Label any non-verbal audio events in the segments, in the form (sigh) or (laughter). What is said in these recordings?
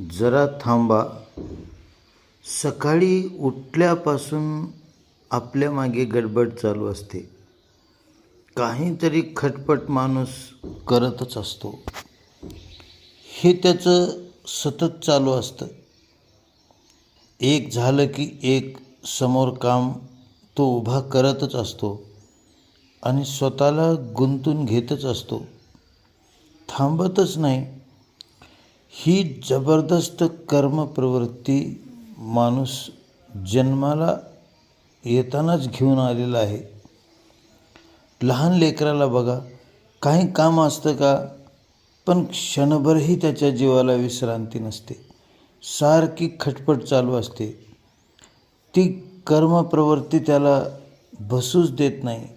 जरा थांबा. सकाळी उठल्यापासून आपल्या मागे गडबड चालू असते. काहीतरी खटपट माणूस करतच असतो. हे त्याचं सतत चालू असतं. एक झालं की एक समोर काम तो उभा करतच असतो आणि स्वतःला गुंतून घेतच असतो. थांबतच नाही. ही जबरदस्त कर्मप्रवृत्ती माणूस जन्माला येतानाच घेऊन आलेला आहे. लहान लेकराला बघा काही काम असतं का? पण क्षणभरही त्याच्या जीवाला विश्रांती नसते. सारखी खटपट चालू असते. ती कर्मप्रवृत्ती त्याला बसूच देत नाही.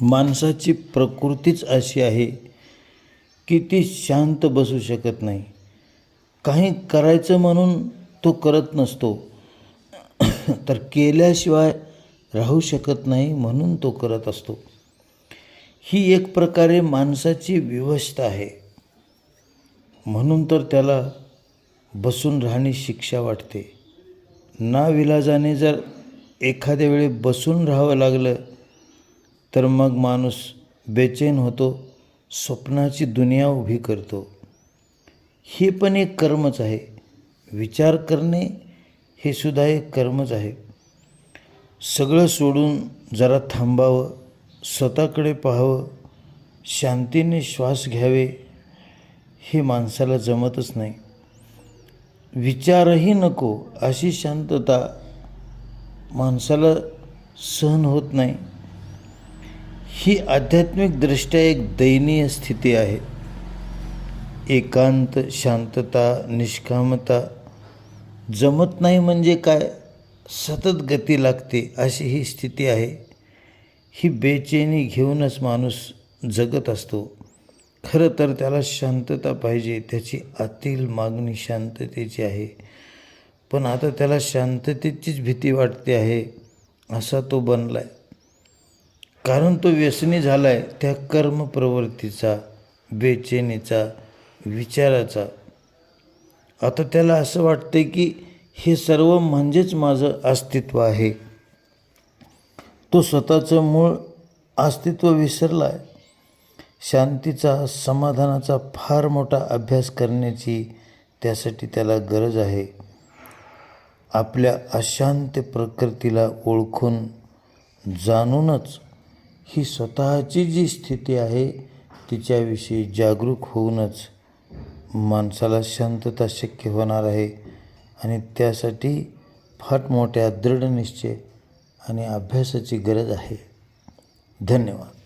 माणसाची प्रकृतीच अशी आहे की ती शांत बसू शकत नाही. काही करायचं म्हणून तो करत नसतो. (coughs) तर केल्याशिवाय राहू शकत नाही म्हणून तो करत असतो. ही एक प्रकारे माणसाची विवशता आहे. म्हणून तर त्याला बसून राहणे शिक्षा वाटते. ना विलाजाने जर एखाद्या वेळी बसून राहावं लागलं तर मग माणूस बेचैन होतो. स्वप्नाची दुनिया उभी करतो. हे पण एक कर्मच आहे. विचार करणे हे सुद्धा एक कर्मच आहे. सगळं सोडून जरा थांबावं स्वतःकडे पाहावं शांतीने श्वास घ्यावे हे माणसाला जमतच नाही. विचारही नको अशी शांतता माणसाला सहन होत नाही. ही आध्यात्मिकदृष्ट्या एक दयनीय स्थिती आहे. एकांत शांतता निष्कामता जमत नाही म्हणजे काय? सतत गती लागते अशी ही स्थिती आहे. ही बेचैनी घेऊनच माणूस जगत असतो. खरं तर त्याला शांतता पाहिजे त्याची आतील मागणी शांततेची आहे. पण आता त्याला शांततेचीच भीती वाटते आहे असा तो बनला आहे कारण तो व्यसनी झाला आहे त्या कर्मप्रवृत्तीचा बेचैनीचा विचाराचा. आता त्याला असं वाटते की हे सर्व म्हणजेच माझं अस्तित्व आहे. तो स्वतःचं मूळ अस्तित्व विसरला आहे शांतीचा समाधानाचा फार मोठा अभ्यास करण्याची त्यासाठी त्याला गरज आहे. आपल्या अशांत प्रकृतीला ओळखून जाणूनच ही स्वतःची जी स्थिती आहे तिच्याविषयी जागरूक होऊनच माणसाला शांतता शक्य होणार आहे आणि त्यासाठी फार मोठ्या दृढ निश्चय आणि अभ्यासाची गरज आहे. धन्यवाद.